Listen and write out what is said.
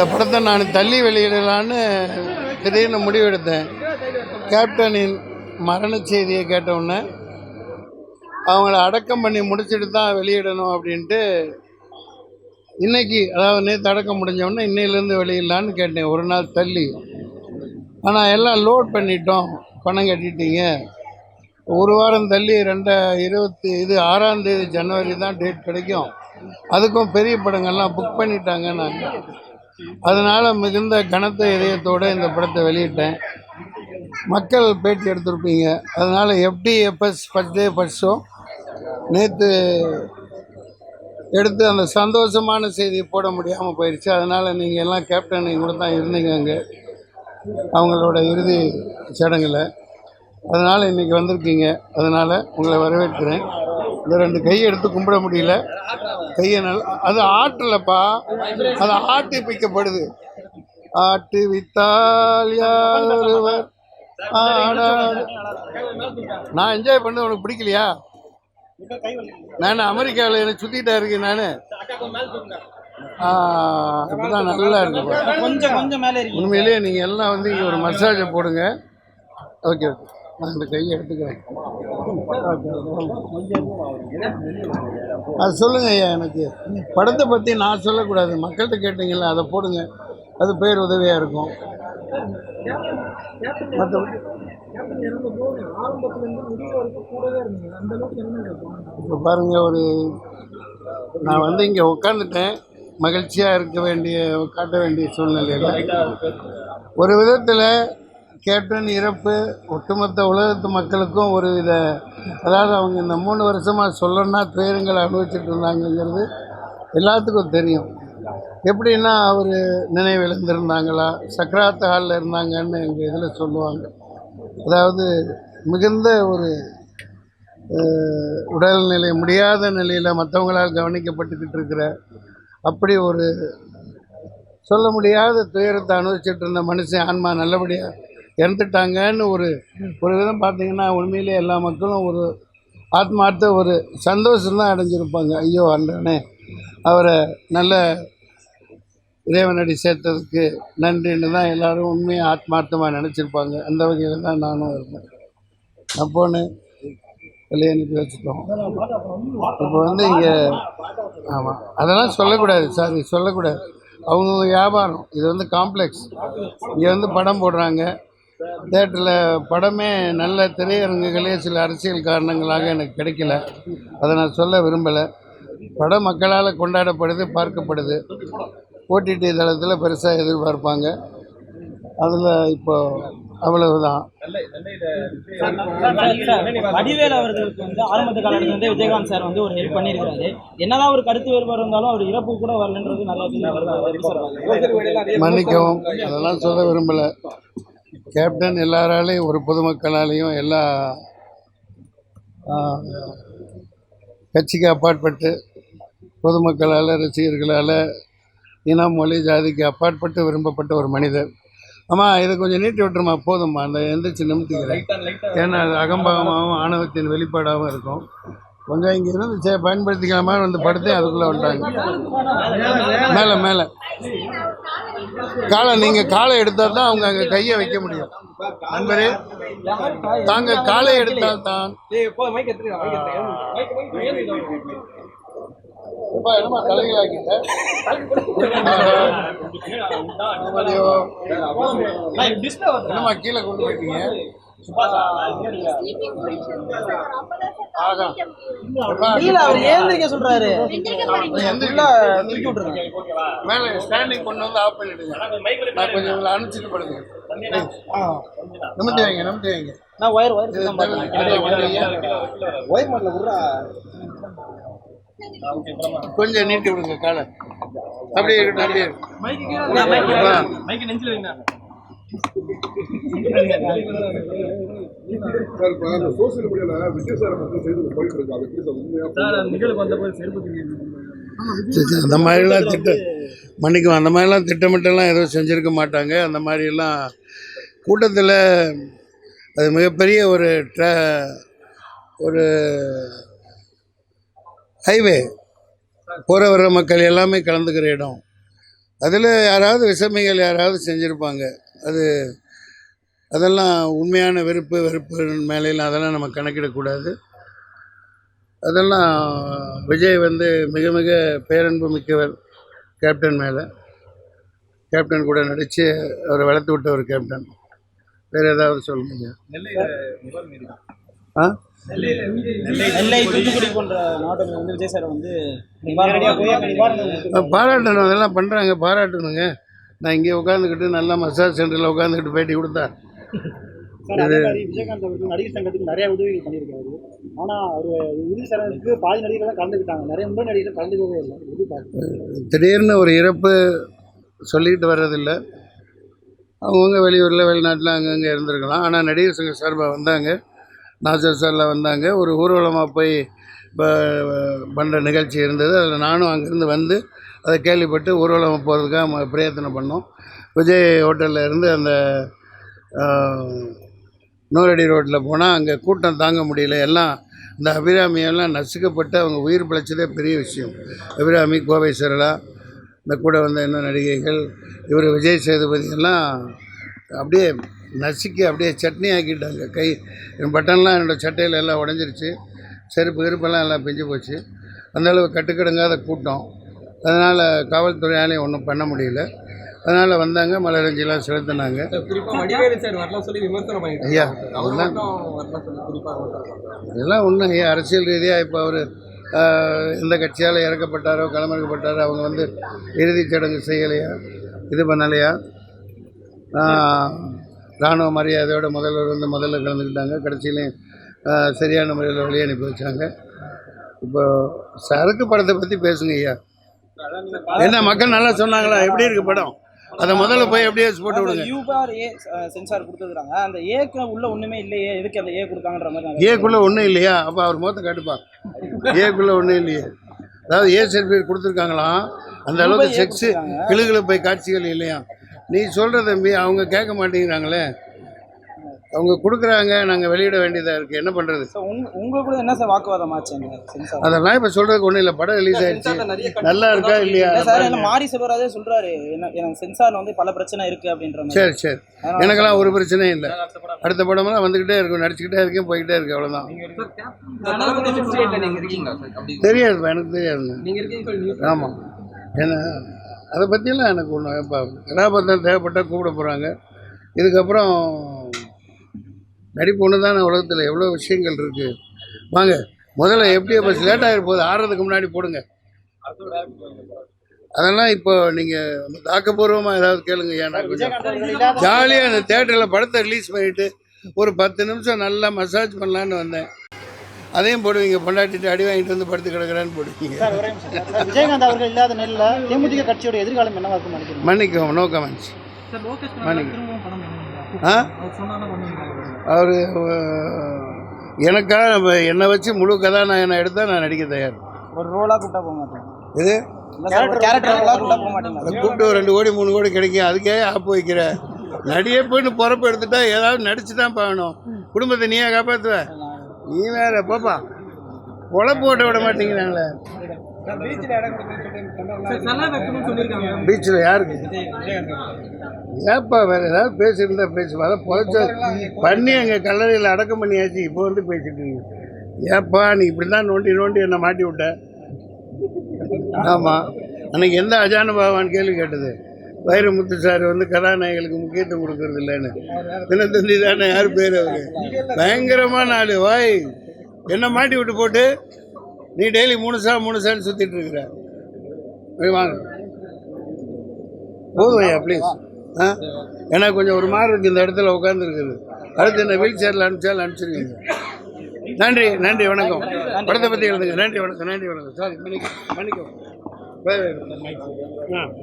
இந்த படத்தை நான் தள்ளி வெளியிடலான்னு திடீர்னு முடிவெடுத்தேன். கேப்டனின் மரண செய்தியை கேட்டவுடனே அவங்கள அடக்கம் பண்ணி முடிச்சுட்டு தான் வெளியிடணும் அப்படின்ட்டு இன்னைக்கு அதாவது நேற்று அடக்கம் முடிஞ்சோடனே இன்னையிலேருந்து வெளியிடலான்னு கேட்டேன். ஒரு நாள் தள்ளி. ஆனால் எல்லாம் லோட் பண்ணிட்டோம். பணம் கட்டிட்டீங்க. ஒரு வாரம் தள்ளி ரெண்ட இருபத்தி இது ஆறாம் தேதி ஜனவரி தான் டேட் கிடைக்கும். அதுக்கும் பெரிய படங்கள்லாம் புக் பண்ணிட்டாங்க நான். அதனால் மிகுந்த கனத்த இதயத்தோடு இந்த படத்தை வெளியிட்டேன். மக்கள் பேட்டி எடுத்திருப்பீங்க. அதனால் எப்படி எப்பஸ் ஃபஸ்ட் டே ஃபஸ்ட் ஷோ நேற்று எடுத்து அந்த சந்தோஷமான செய்தி போட முடியாமல் போயிடுச்சு அதனால் நீங்கள் எல்லாம் கேப்டன் கூட தான் இருந்தீங்க அங்கே. அவங்களோட இறுதி சடங்கில். அதனால் இன்றைக்கி வந்திருக்கீங்க. அதனால் உங்களை வரவேற்கிறேன். இந்த ரெண்டு கையை எடுத்து கும்பிட முடியல. கையை நல்லா அது ஆட்டலப்பா அது ஆட்டி பிக்கப்படுது ஆட்டு வித்தால் யாரொருவர். நான் என்ஜாய் பண்ணது உனக்கு பிடிக்கலையா? நான் அமெரிக்காவில் எனக்கு சுற்றிட்டா இருக்கேன் நான். இப்படிதான் நல்லா இருக்கு. பாரு. கொஞ்சம் கொஞ்சம் மேலே இருக்கு உண்மையிலேயே நீங்கள் எல்லாம் வந்து இங்கே ஒரு மசாஜை போடுங்க. Okay okay. நான் இந்த கையை எடுத்துக்கிறேன். அது சொல்லுங்க ஐயா எனக்கு. படத்தை பற்றி நான் சொல்லக்கூடாது. மக்கள்கிட்ட கேட்டீங்கல்ல அதை போடுங்க. அது பேர் உதவியாக இருக்கும். மற்றபடி இப்போ பாருங்க ஒரு நான் வந்து இங்கே உட்காந்துட்டேன் மகிழ்ச்சியாக இருக்க வேண்டிய காட்ட வேண்டிய சூழ்நிலையில். ஒரு விதத்தில் கேப்டன் இறப்பு ஒட்டுமொத்த உலகத்து மக்களுக்கும் ஒரு வித அதாவது அவங்க இந்த மூணு வருஷமாக சொல்லணும்னா துயரங்களை அனுபவிச்சுட்டு இருந்தாங்கங்கிறது எல்லாத்துக்கும் தெரியும். எப்படின்னா அவர் நினைவு இழந்திருந்தாங்களா ஹாலில் இருந்தாங்கன்னு எங்கள் இதில் சொல்லுவாங்க. அதாவது மிகுந்த ஒரு உடல்நிலை முடியாத நிலையில் மற்றவங்களால் கவனிக்கப்பட்டுக்கிட்டு இருக்கிற அப்படி ஒரு சொல்ல முடியாத துயரத்தை அனுபவிச்சுட்டு இருந்த மனுஷன் ஆன்மா நல்லபடியாக இறந்துட்டாங்கன்னு ஒரு ஒரு விதம் பார்த்தீங்கன்னா உண்மையிலே எல்லா மக்களும் ஒரு ஆத்மார்த்த ஒரு சந்தோஷம்தான் அடைஞ்சிருப்பாங்க. ஐயோ அன்றானே அவரை நல்ல இறைவனடி சேர்த்ததுக்கு நன்றின்னு தான் எல்லாரும் உண்மையாக ஆத்மார்த்தமாக நினச்சிருப்பாங்க. அந்த வகையில் தான் நானும் இருந்தேன். அப்போன்னு வெளியே அனுப்பி வச்சுட்டோம். இப்போ வந்து இங்கே ஆமாம் அதெல்லாம் சொல்லக்கூடாது சாரி. சொல்லக்கூடாது. அவங்கவுங்க வியாபாரம். இது வந்து காம்ப்ளெக்ஸ். இங்கே வந்து படம் போடுறாங்க. தேட்டரில் படமே நல்ல திரையரங்குகளே சில அரசியல் காரணங்களாக எனக்கு கிடைக்கல. அதை நான் சொல்ல விரும்பலை. படம் மக்களால் கொண்டாடப்படுது பார்க்கப்படுது. ஓடிடி தளத்தில் பெருசாக எதிர்பார்ப்பாங்க. அதில் இப்போ அவ்வளவுதான். வடிவேல் அவர்களுக்கு வந்து ஆரம்பத்து காலத்துல இருந்தே விஜயகாந்த் சார் வந்து ஒரு ஹெல்ப் பண்ணியிருக்காரு என்னதான் ஒரு கருத்து வேறுபாடு இருந்தாலும் அவர் இறப்பு கூட வரலன்றது. மன்னிக்கவும் அதெல்லாம் சொல்ல விரும்பலை. கேப்டன் எல்லாராலையும் ஒரு பொதுமக்களாலேயும் எல்லா கட்சிக்கு அப்பாற்பட்டு பொதுமக்களால் ரசிகர்களால் இனம் மொழி ஜாதிக்கு அப்பாற்பட்டு விரும்பப்பட்ட ஒரு மனிதர். ஆமாம் இதை கொஞ்சம் நீட்டி விட்டுருமா? போதும்மா அந்த எந்திரிச்சு நிமித்திக்கிறேன். ஏன்னா அது அகம்பாகமாகவும் ஆணவத்தின் வெளிப்பாடாகவும் இருக்கும். கொஞ்சம் இங்கே இருந்து சே பயன்படுத்திக்கலாமா வந்து படுத்தேன் அதுக்குள்ளே வந்துட்டாங்க. மேலே மேலே. காலை நீங்கள் காலை எடுத்தால் தான் அவங்க அங்கே கையை வைக்க முடியும். நண்பரே தாங்கள் காலை எடுத்தால் தான். என்னம்மா தலைகளாக்கிட்ட? கீழே கொண்டு போயிட்டீங்க? இல்ல அவர் ஏந்திரிக்க சொல்றாரு. தூக்கி விட்டுருங்க. மேலே ஸ்டாண்டிங் கொண்டு வந்து ஆஃப் பண்ணிடுங்க. நான் கொஞ்சம் உங்களை அனுப்பிச்சிட்டு படுங்க நிமித்தி வைங்க நிமித்தி வைங்க. நான் ஒயர் ஒயர் ஒயர் மாடல விடுறா. கொஞ்சம் நீட்டி விடுங்க காலை. அப்படியே இருக்கட்டும் அப்படியே சோசியல் விஜய் சார் மட்டும் செய்து போயிட்டு அந்த மாதிரிலாம் திட்ட மன்னிக்கும் அந்த மாதிரிலாம் திட்டமிட்டெல்லாம் எதுவும் செஞ்சுருக்க மாட்டாங்க. அந்த மாதிரியெல்லாம் கூட்டத்தில் அது மிகப்பெரிய ஒரு ட்ர ஒரு ஹைவே போகிற வர்ற மக்கள் எல்லாமே கலந்துக்கிற இடம். அதில் யாராவது விஷமிகள் யாராவது செஞ்சுருப்பாங்க. அது அதெல்லாம் உண்மையான வெறுப்பு வெறுப்பு மேலையில் அதெல்லாம் நம்ம கணக்கிடக்கூடாது. அதெல்லாம் விஜய் வந்து மிக மிக பேரன்பு மிக்கவர் கேப்டன் மேலே. கேப்டன் கூட நடித்து அவரை வளர்த்து விட்ட ஒரு கேப்டன் வேறு ஏதாவது சொல்லுங்க ஆ? பாராட்டணும் அதெல்லாம் பண்ணுறாங்க பாராட்டணுங்க. நான் இங்கே உட்காந்துக்கிட்டு நல்லா மசாஜ் சென்டரில் உட்காந்துக்கிட்டு பேட்டி கொடுத்தா. சார் அதே மாதிரி விஜயகாந்த் அவர்கள் நடிகர் சங்கத்துக்கு நிறைய உதவிகள் பண்ணியிருக்காரு. ஆனா அவர் இறுதி சடங்குக்கு பாதி நடிகர்கள் தான் கலந்துக்கிட்டாங்க. நிறைய முறை நடிகர்கள் கலந்துக்கவே இல்லை. திடீர்னு ஒரு இறப்பு சொல்லிக்கிட்டு வர்றதில்ல. அவங்கவுங்க வெளியூரில் வெளிநாட்டில் அங்கங்கே இருந்திருக்கலாம். ஆனால் நடிகர் சங்க சார்பாக வந்தாங்க. நாசர் சார்லாம் வந்தாங்க. ஒரு ஊர்வலமாக போய் பண்ணுற நிகழ்ச்சி இருந்தது. அதில் நானும் அங்கேருந்து வந்து அதை கேள்விப்பட்டு ஊர்வலமாக போகிறதுக்காக பிரயத்தனம் பண்ணோம். விஜய் ஹோட்டலில் இருந்து அந்த ஆஹ், நூறடி ரோட்டில் போனால் அங்கே கூட்டம் தாங்க முடியல. எல்லாம் இந்த அபிராமியெல்லாம் நசுக்கப்பட்டு அவங்க உயிர் பிழைச்சதே பெரிய விஷயம். அபிராமி கோவை சரளா இந்த கூட வந்த இன்னும் நடிகைகள் இவர் விஜய் சேதுபதி எல்லாம் அப்படியே நசுக்கி அப்படியே சட்னி ஆக்கிட்டாங்க. கை என் பட்டன்லாம் என்னோடய சட்டையில் எல்லாம் உடஞ்சிருச்சு. செருப்பு கிருப்பெல்லாம் எல்லாம் பிஞ்சு போச்சு. அந்தளவு கட்டுக்கடங்காத கூட்டம். அதனால் காவல்துறையாலையும் ஒன்றும் பண்ண முடியல. அதனால் வந்தாங்க மலரஞ்சிலாம் செலுத்தினாங்க. ஐயா அதெல்லாம். இதெல்லாம் ஒன்றும் ஐயா அரசியல் ரீதியாக இப்போ அவர் எந்த கட்சியால் இறக்கப்பட்டாரோ களமிறக்கப்பட்டாரோ அவங்க வந்து இறுதிச் சடங்கு செய்யலையா இது பண்ணலையா? இராணுவ மரியாதையோட முதல்வர் வந்து முதல்ல கலந்துக்கிட்டாங்க. கடைசியிலையும் சரியான முறையில் வெளியே அனுப்பி வச்சாங்க. இப்போ சரக்கு படத்தை பற்றி பேசுங்க ஐயா. என்ன மக்கள் நல்லா சொன்னாங்களா? எப்படி இருக்கு படம்? அதை முதல்ல போய் அப்படியே போட்டு விடுங்க. யூ பார் ஏ சென்சார் கொடுத்துருக்காங்க அந்த ஏக்கு உள்ள ஒண்ணுமே இல்லையே. எதுக்கு அந்த ஏ கொடுத்தாங்கன்ற மாதிரி ஏக்குள்ளே ஒன்றும் இல்லையா? அப்போ அவர் முகத்தை காட்டுப்பா. ஏக்குள்ளே ஒன்றும் இல்லையே. அதாவது ஏ சர்டிஃபிகேட் கொடுத்துருக்காங்களாம். அந்த அளவுக்கு செக்ஸு கொடுத்திருக்காங்க. கிளுகிழு போய் காட்சிகள் இல்லையா? நீ சொல்கிற தம்பி அவங்க கேட்க மாட்டேங்கிறாங்களே. அவங்க கொடுக்குறாங்க நாங்கள் வெளியிட வேண்டியதாக இருக்குது என்ன பண்ணுறது So, உங்க உங்களுக்கு கூட என்ன சார் வாக்குவாதம் ஆச்சு சென்சார் அதெல்லாம் இப்போ சொல்கிறதுக்கு ஒன்றும் இல்லை. படம் ரிலீஸ் ஆயிடுச்சு. நல்லா இருக்கா இல்லையா? இல்ல சார் என்ன மாரி செல்வராஜே சொல்றாரு. என்ன எனக்கு சென்சார்ல வந்து பல பிரச்சனை இருக்கு அப்படின்ற சரி சரி. எனக்கெல்லாம் ஒரு பிரச்சனையும் இல்லை. அடுத்த படமெல்லாம் வந்துக்கிட்டே இருக்கும். நடிச்சுக்கிட்டே இருக்கேன் போய்கிட்டே இருக்கு அவ்வளோதான் இந்த தளபதி 58 ல நீங்க இருக்கீங்களா சார் அப்படி தெரியாதுப்பா எனக்கு நியூஸ் ஆமாம் ஏன்னா அதை பற்றியெல்லாம் எனக்கு ஒன்றும் இப்போ கதாபாத்திரம் தேவைப்பட்டால் கூப்பிட போகிறாங்க இதுக்கப்புறம் நடிப்பு ஒன்று தான் உலகத்தில்? எவ்வளோ விஷயங்கள் இருக்குது வாங்க முதல்ல எப்படி பஸ் லேட் ஆகிட போகுது. ஆறுறதுக்கு முன்னாடி போடுங்க. அதெல்லாம் இப்போ நீங்கள் ஆக்கப்பூர்வமாக ஏதாவது கேளுங்க ஏன்னா ஜாலியாக அந்த தேட்டரில் படத்தை ரிலீஸ் பண்ணிவிட்டு ஒரு பத்து நிமிஷம் நல்லா மசாஜ் பண்ணலான்னு வந்தேன். அதையும் போடுவீங்க பொண்டாட்டிட்டு அடி வாங்கிட்டு வந்து படுத்து கிடக்குறான்னு போடுவீங்க. சார் ஒரே நிமிஷம் சார். சார், விஜயகாந்த் அவர்கள் இல்லாத நெல்ல தேமுதிக கட்சியோட எதிர்காலம் என்னவா இருக்கும் மன்னிக்கவும் நோ கமெண்ட்ஸ் ஆ? அவர் எனக்காக நம்ம என்னை வச்சு முழு கதாநாயகனை எடுத்தால் நான் நடிக்க தயார். ஒரு ரோலா கூட்டா போக மாட்டேன். இது கூப்பிட்டு ரெண்டு கோடி மூணு கோடி கிடைக்கும். அதுக்கே ஆப்பு வைக்கிற. நடிகை போயிட்டு பொறப்பு எடுத்துட்டா ஏதாவது நடிச்சு தான் பார்க்கணும். குடும்பத்தை நீயே காப்பாற்றுவ நீ வேற போப்பா. பொழப்பு ஓட்ட விட மாட்டேங்கிறாங்களே. பீச்சில் யாருக்கு? ஏப்பா வேற ஏதாவது பேசியிருந்தா பேசு அதை பொழைச்ச பண்ணி அங்கே கல்லறையில் அடக்கம் பண்ணியாச்சு இப்போ வந்து பேசிட்டு ஏப்பா நீ இப்படி தான் நோண்டி நோண்டி என்னை மாட்டி விட்ட. ஆமாம் அன்னைக்கு எந்த அஜான பாவான்னு கேள்வி கேட்டது? வைரமுத்து சார் வந்து கதாநாயகளுக்கு முக்கியத்துவம் கொடுக்கறது இல்லைன்னு. தினத்தந்தி தானே யார் பேர் அவரு? பயங்கரமான ஆளு வாய். என்ன மாட்டி விட்டு போட்டு நீ டெய்லி மூணு சார் மூணு சான்னு சுற்றிட்டு இருக்கிற. வாங்க. போதும் ஐயா ப்ளீஸ் ஆ? ஏன்னா கொஞ்சம் ஒரு மாதிரி இருக்குது இந்த இடத்துல உட்காந்துருக்குது அடுத்து என்ன வீல் சேரில் அனுப்பிச்சாலும் அனுப்பிச்சிருக்கீங்க நன்றி நன்றி வணக்கம். படத்தை பற்றி எழுதுங்க. நன்றி வணக்கம் நன்றி வணக்கம். சாரி மன்னிக்க மன்னிக்கவும் ஆ.